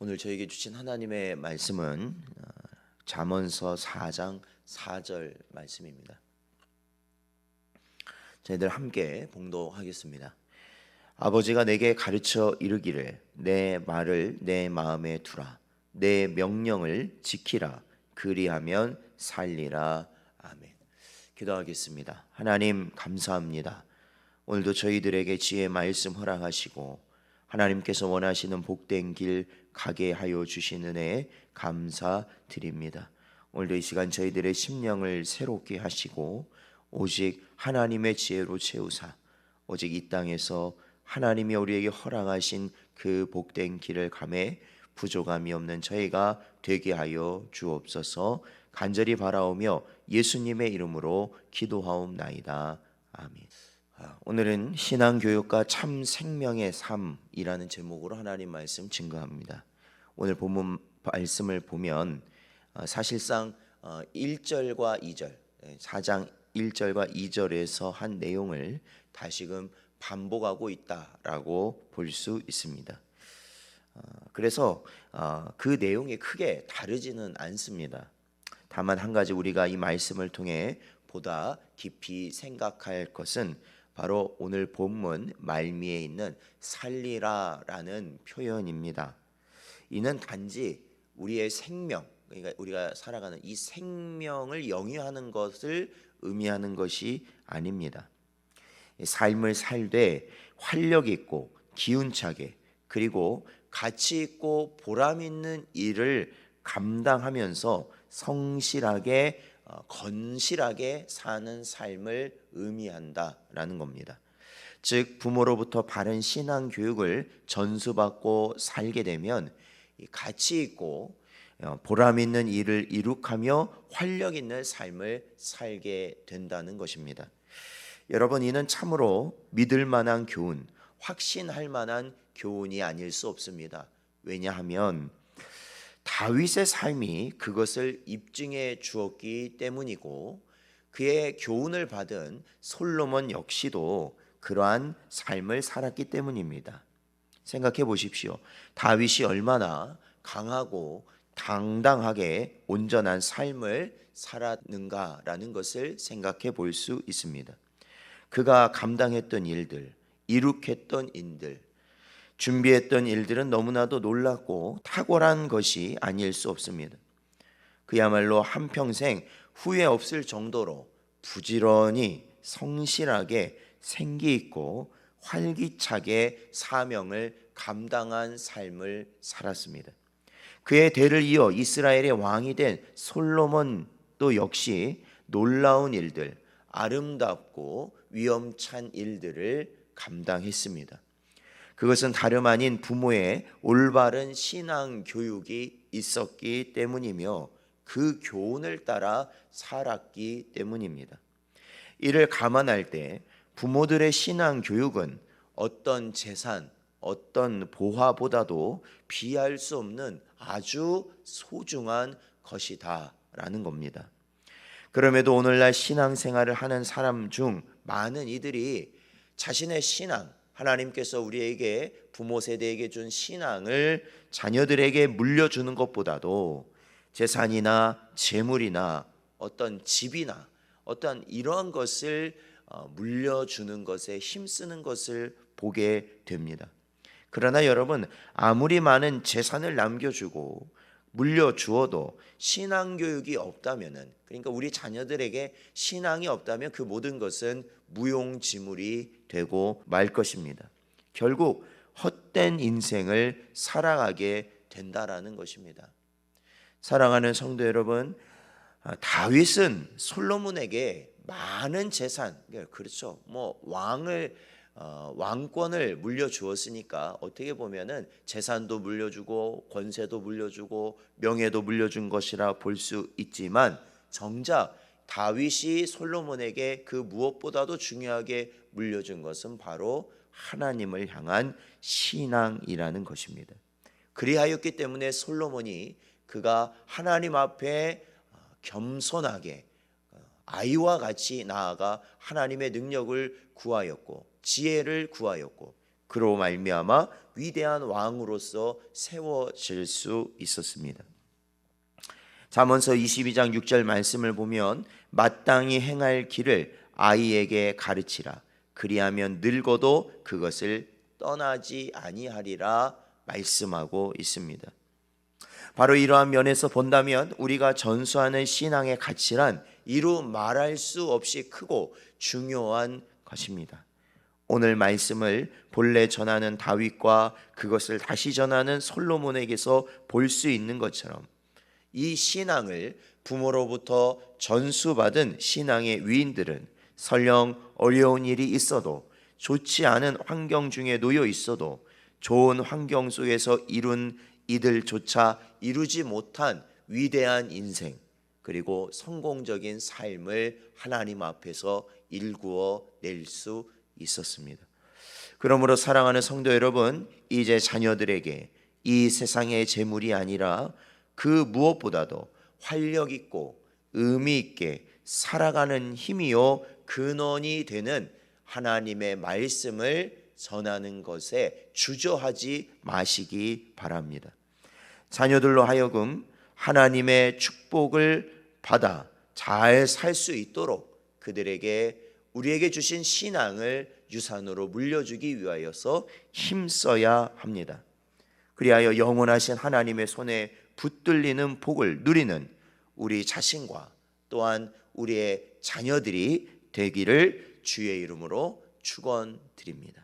오늘 저에게 주신 하나님의 말씀은 어, 잠언서 4장 4절 말씀입니다. 저희들 함께 봉독하겠습니다. 아버지가 내게 가르쳐 이르기를 내 말을 내 마음에 두라 내 명령을 지키라 그리하면 살리라 아멘. 기도하겠습니다. 하나님 감사합니다. 오늘도 저희들에게 지혜 말씀 허락하시고 하나님께서 원하시는 복된 길 가게 하여 주시는 애 감사드립니다. 오늘도 이 시간 저희들의 심령을 새롭게 하시고 오직 하나님의 지혜로 채우사 오직 이 땅에서 하나님이 우리에게 허락하신 그 복된 길을 감해 부족함이 없는 저희가 되게 하여 주옵소서 간절히 바라오며 예수님의 이름으로 기도하옵나이다. 아멘. 아, 오늘은 신앙교육과 참 생명의 삶이라는 제목으로 하나님 말씀 증거합니다. 오늘 본문 말씀을 보면 어, 사실상 1절과 2절, 4장 1절과 2절에서 한 내용을 다시금 반복하고 있다라고 볼 수 있습니다. 어, 그래서 어, 그 내용이 크게 다르지는 않습니다. 다만 한 가지 우리가 이 말씀을 통해 보다 깊이 생각할 것은 바로 오늘 본문 말미에 있는 살리라라는 표현입니다. 이는 단지 우리의 생명, 그러니까 우리가 살아가는 이 생명을 영위하는 것을 의미하는 것이 아닙니다. 삶을 살되 활력 있고 기운차게 그리고 가치 있고 보람 있는 일을 감당하면서 성실하게 어, 건실하게 사는 삶을 의미한다라는 겁니다. 즉 부모로부터 바른 신앙 교육을 전수받고 살게 되면 가치 있고 어, 보람 있는 일을 이룩하며 활력 있는 삶을 살게 된다는 것입니다. 여러분 이는 참으로 믿을 만한 교훈, 확신할 만한 교훈이 아닐 수 없습니다. 왜냐하면 다윗의 삶이 그것을 입증해 주었기 때문이고 그의 교훈을 받은 솔로몬 역시도 그러한 삶을 살았기 때문입니다. 생각해 보십시오. 다윗이 얼마나 강하고 당당하게 온전한 삶을 살았는가라는 것을 생각해 볼 수 있습니다. 그가 감당했던 일들, 이룩했던 일들, 준비했던 일들은 너무나도 놀랍고 탁월한 것이 아닐 수 없습니다. 그야말로 한평생 후회 없을 정도로 부지런히 성실하게 생기 있고 활기차게 사명을 감당한 삶을 살았습니다. 그의 대를 이어 이스라엘의 왕이 된 솔로몬도 역시 놀라운 일들, 아름답고 위험찬 일들을 감당했습니다. 그것은 다름 아닌 부모의 올바른 신앙 교육이 있었기 때문이며 그 교훈을 따라 살았기 때문입니다. 이를 감안할 때 부모들의 신앙 교육은 어떤 재산, 어떤 보화보다도 비할 수 없는 아주 소중한 것이다라는 겁니다. 그럼에도 오늘날 신앙생활을 하는 사람 중 많은 이들이 자신의 신앙, 하나님께서 우리에게 부모 세대에게 준 신앙을 자녀들에게 물려주는 것보다도 재산이나 재물이나 어떤 집이나 어떤 이러한 것을 어, 물려주는 것에 힘쓰는 것을 보게 됩니다. 그러나 여러분 아무리 많은 재산을 남겨주고 물려주어도 신앙 교육이 없다면은 그러니까 우리 자녀들에게 신앙이 없다면 그 모든 것은 무용지물이 되고 말 것입니다. 결국 헛된 인생을 살아가게 된다라는 것입니다. 사랑하는 성도 여러분, 아, 다윗은 솔로몬에게 많은 재산, 그렇죠. 뭐 왕을 어, 왕권을 물려주었으니까 어떻게 보면은 재산도 물려주고 권세도 물려주고 명예도 물려준 것이라 볼 수 있지만 정작 다윗이 솔로몬에게 그 무엇보다도 중요하게 물려준 것은 바로 하나님을 향한 신앙이라는 것입니다. 그리하였기 때문에 솔로몬이 그가 하나님 앞에 어, 겸손하게 어, 아이와 같이 나아가 하나님의 능력을 구하였고 지혜를 구하였고 그로 말미암아 위대한 왕으로서 세워질 수 있었습니다. 잠언서 22장 6절 말씀을 보면 마땅히 행할 길을 아이에게 가르치라 그리하면 늙어도 그것을 떠나지 아니하리라 말씀하고 있습니다. 바로 이러한 면에서 본다면 우리가 전수하는 신앙의 가치란 이루 말할 수 없이 크고 중요한 것입니다. 오늘 말씀을 본래 전하는 다윗과 그것을 다시 전하는 솔로몬에게서 볼 수 있는 것처럼 이 신앙을 부모로부터 전수받은 신앙의 위인들은 설령 어려운 일이 있어도 좋지 않은 환경 중에 놓여 있어도 좋은 환경 속에서 이룬 이들조차 이루지 못한 위대한 인생 그리고 성공적인 삶을 하나님 앞에서 일구어 낼 수 있었습니다. 그러므로 사랑하는 성도 여러분, 이제 자녀들에게 이 세상의 재물이 아니라 그 무엇보다도 활력 있고 의미 있게 살아가는 힘이요 근원이 되는 하나님의 말씀을 전하는 것에 주저하지 마시기 바랍니다. 자녀들로 하여금 하나님의 축복을 받아 잘 살 수 있도록 그들에게 우리에게 주신 신앙을 유산으로 물려주기 위하여서 힘써야 합니다. 그리하여 영원하신 하나님의 손에 붙들리는 복을 누리는 우리 자신과 또한 우리의 자녀들이 되기를 주의 이름으로 축원드립니다.